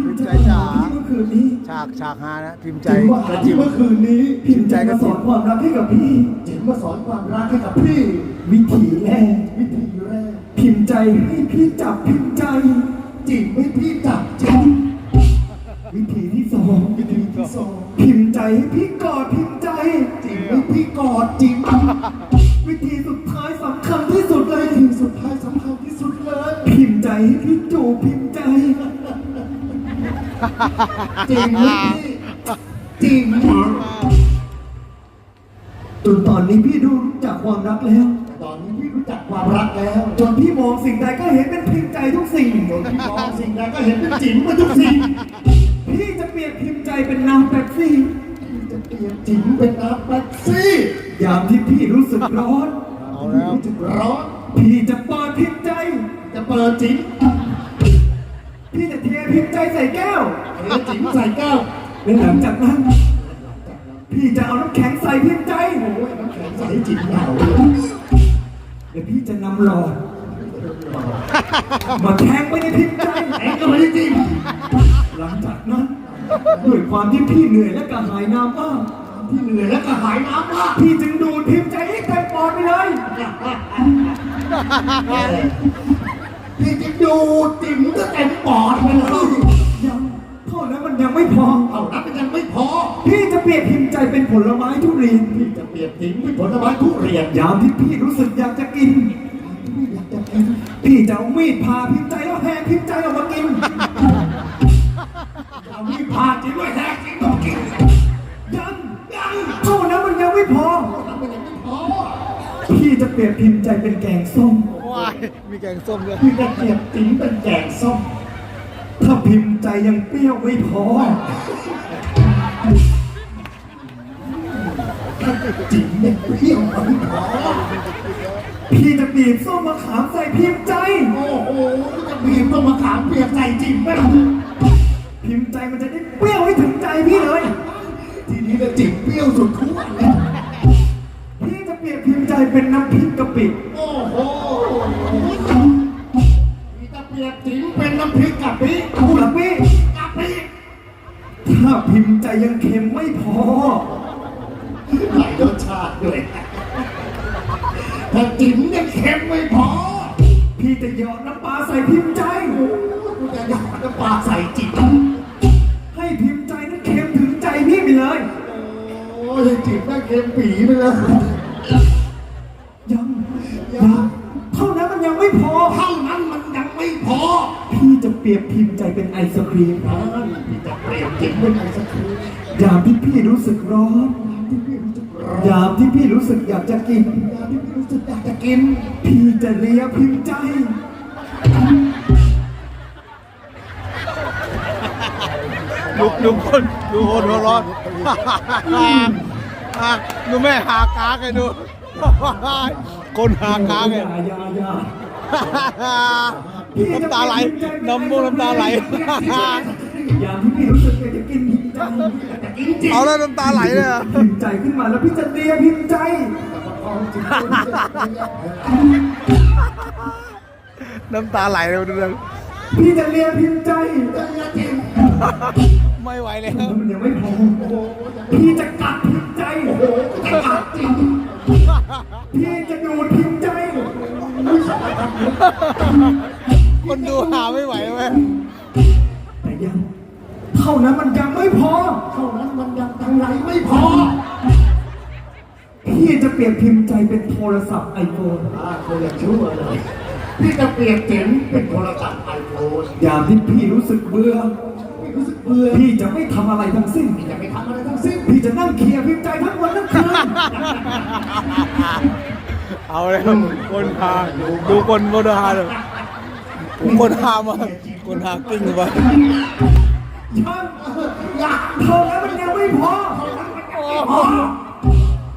พิมพ์ใจจ๋าเมื่อคืนนี้ฉากฉากฮานะพิมพ์ใจจิ๋มมาหาที่เมื่อคืนนี้พิมพ์ใจพิมพ์ใจมาสอนความรักให้กับพี่จิ๋มมาสอนความรักให้กับพี่ วิถีแรกวิธีแรกพิมพ์ใจให้พี่จับพิมพ์ใจ จิ๋มให้พี่จับจิ๋มวิธีที่สองวิธีที่สองพิมพ์ใจให้พี่กอดพิมพ์ใจ จิ๋มให้พี่กอดจิ๋ม จิ๋มให้พี่จิ๋มจนตอนนี้พี่ดูรู้จักความรักแล้ว ตอนนี้พี่รู้จักความรักแล้ว จนพี่มองสิ่งใดก็เห็นเป็นพิมพ์ใจทุกสิ่งจนพี่มองสิ่งใดก็เห็นเป็นจิ๋มมาทุกสิ่ง พี่จะเปลี่ยนพิมพ์ใจเป็นน้ำแป๊บซี่พี่จะเปลี่ยนจิ๋มเป็นน้ำแป๊บซี่ยามที่พี่รู้สึกร้อนเอาแล้วรู้สึกร้อน พี่จะเปิดพิมพ์ใจ จะเปิดจิ๋ม พี่จะเทพิมใจใส่แก้วเทจิ๋มใส่แก้วและหลังจากนั้น พี่จะเอาน้ำแข็งใส่พิมใจโอ้ยน้ำแข็งใส่จิ๋มเหงาเลยและพี่จะนำหลอดมาแทงไปในพิมใจแข็งก็ไม่ได้จิ๋มหลังจากนั้นด้วยความที่พี่เหนื่อยและกระหายน้ำมากพี่เหนื่อยแล้วก็หายน้ำมากพี่จึงดูดพิมใจให้เต็มปอดไปเลย ดูจิ๋มก็เต็มปอดไปเลยยังเท่านั้นมันยังไม่พอ เอานั้นมันยังไม่พอ พี่จะเปลี่ยนพิมพ์ใจเป็นผลไม้ทุเรียนพี่จะเปลี่ยนจิ๋มเป็นผลไม้ทุเรียน ยามที่พี่รู้สึกอยากจะกิน พี่อยากจะกินพี่จะเอามีดผ่าพิมพ์ใจแล้วแหกพิมพ์ใจออกมากินเอามีพาจิ๋มไว้แทกจิ๋มต้องกินยังยังเท่านั้นมันยังไม่พอนั้นมันยังไม่พอ พี่จะเปลี่ยนพิมพ์ใจเป็นแกงส้ม ว้ายมีแกงส้มด้วยพี่จะเปลี่ยนจิ๋มเป็นแกงส้ม ถ้าพิมพ์ใจยังเปรี้ยวไม่พอจิ๋มเนี่ยเปรี้ยวไม่พอพี่จะบีบส้มมะขามใส่พิมพ์ใจ โอ้โหจะบีบต้องมาขามเปียกใส่จิ๋มไหมล่ะพิมพ์ใจมันจะได้เปรี้ยวให้ถึงใจพี่เลย ทีนี้เนี่ยจิ๋มเปรี้ยวสุดขั้วเลยพี่จะเปลี่ยนพิมพ์ใจเป็นน้ำพริกกะปิ อ้โหพี่จะเปลี่ยนจิ๋มเป็นน้ำพริกกะปิกะปิกะปิถ้าพิมพ์ใจยังเค็มไม่พอ หลายรสชาติด้วยถ้าจิ๋มยังเค็มไม่พอพี่จะหยอดน้ำปลาใส่พิมพ์ใจโอ้โหกูจะหยอดน้ำปลาใส่จิ๋มให้พิมพ์ใจนั้นเค็มถึงใจพี่ไปเลย โอ้ยจิ๋มน่าเค็มปีไปเลยยังยังเท่านั้นมันยังไม่พอ เท่านั้น เปลี่ยนพิมพ์ใจเป็นไอศครีมอ่าพี่จะเปลี่ยนจิ๋มเป็นไอศครีมยามที่พี่รู้สึกร้อน ที่พี่รู้สึกร้อนยามที่พี่รู้สึกอยากจะกิน ยามที่พี่รู้สึกอยากจะกิน พี่จะเลียพิมพ์ใจดูดูคนดูคนหัวร้อนอะดูแม่หากาไงดู คนหากาไง อย่าอย่าอย่า น้ำตาไหลน้ำมูกน้ำตาไหลยามที่พี่รู้สึกอยากจะกินพิมพ์ใจกินจิ๋มเอาแล้วน้ำตาไหลเลยอะพิมพ์ใจขึ้นมาแล้วพี่จะเลียพิมพ์ใจน้ำตาไหลเลยดูเลยพี่จะเลียพิมพ์ใจ ไม่ไหวแล้วแล้วมันยังไม่พอพี่จะกัดพิมพ์ใจจะกัดจิ๋มพี่จะดูดพิมพ์ใจ คนดูหาไม่ไหวเว้ยแต่ยังเท่านั้นมันยังไม่พอ เท่านั้นมันยังทางไหนไม่พอ พี่จะเปลี่ยนพิมพ์ใจเป็นโทรศัพท์ไอโฟนอ่าคนละชั่วเลยพี่จะเปลี่ยนจิ๋มเป็นโทรศัพท์ไอโฟนยามที่พี่รู้สึกเบื่อพี่รู้สึกเบื่อพี่จะไม่ทำอะไรทั้งสิ้นพี่จะไม่ทำอะไรทั้งสิ้น พี่จะนั่งเคลียร์พิมพ์ใจทั้งวันทั้งคืน เอาแล้วคนหาดูคนโมดหาเลยคนหามาคนหากิ้งมายังอยากเท่านั้นมันยังไม่พอ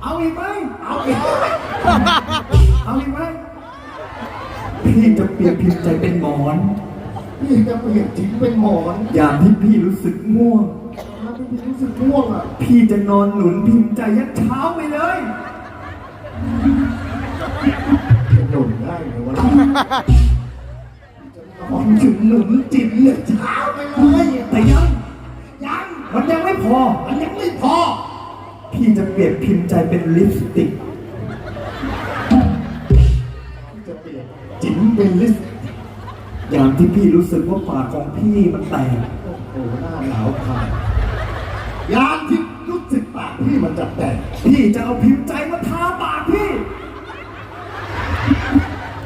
เอาอีกไหมเอาอีกเอาอีกไหมพี่จะเปลี่ยนพิมพ์ใจเป็นหมอนพี่จะเปลี่ยนจิ๋มเป็นหมอนยามที่พี่รู้สึกง่วงพี่รู้สึกง่วงอะพี่จะนอนหนุนพิมพ์ใจยันเช้าไปเลยจะ หนุนได้ไหมวะนอนถึงหนุนจิ๋มเลยเช้าไปเลยแต่พอ มันยังไม่พอ พี่จะเปลี่ยนพิมพ์ใจเป็นลิปสติกจะเปลี่ยนจิ๋มเป็นลิสอย่างที่พี่รู้สึกว่าปากของพี่มันแตกโอ้โหหน้าหนาวผ่านยามที่รู้สึกปากพี่มันจะแตกพี่จะเอาพิมพ์ใจมาทาปากพี่